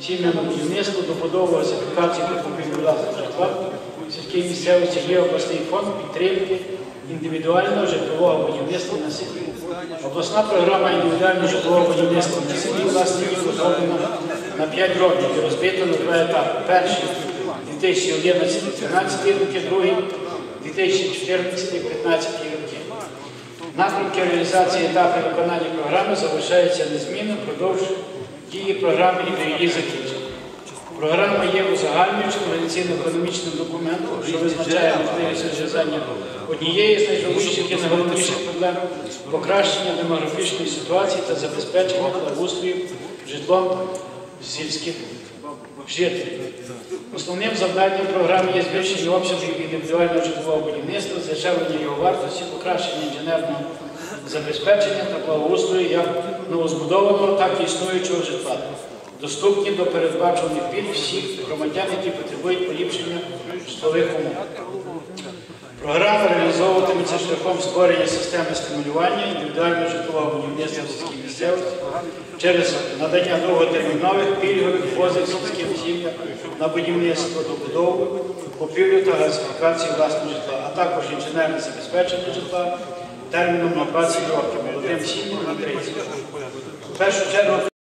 сім'ям на будівництво, добудову, газифікацію та комбінувати житла в сільській місцевості є обласний фонд підтримки індивідуального житлового будівництва на селі. Обласна програма індивідуального житлового будівництва на селі власне розроблена на 5 років і розбита на два етапи. Перший 2011-2013 роки, другий 2014-2015 роки. Напрямки реалізації етапів виконання програми залишаються незмінно впродовж дії програми і до її закінчення. Програма є узагальнюючим організаційно-економічним документом, що визначає можливість розв'язання однієї з найживущих і найголовніших проблем покращення демографічної ситуації та забезпечення благоустрою житлом сільських жителів. Основним завданням програми є збільшення обсягів індивідуального житлового будівництва, здешевлення його вартості, покращення інженерного забезпечення та благоустрою як новозбудованого, так і існуючого житла, доступні до передбачених пільг всіх громадян, які потребують поліпшення житлових умов. Програма реалізовуватиметься шляхом створення системи стимулювання індивідуального житлового будівництва в сільській місцевості через надання довготермінових пільгових позик сільським сім'ям на будівництво, добудову, купівлю та газифікацію власного житла, а також інженерне забезпечення житла терміном на 20 років, молодим сім'ям на 30. В першу чергу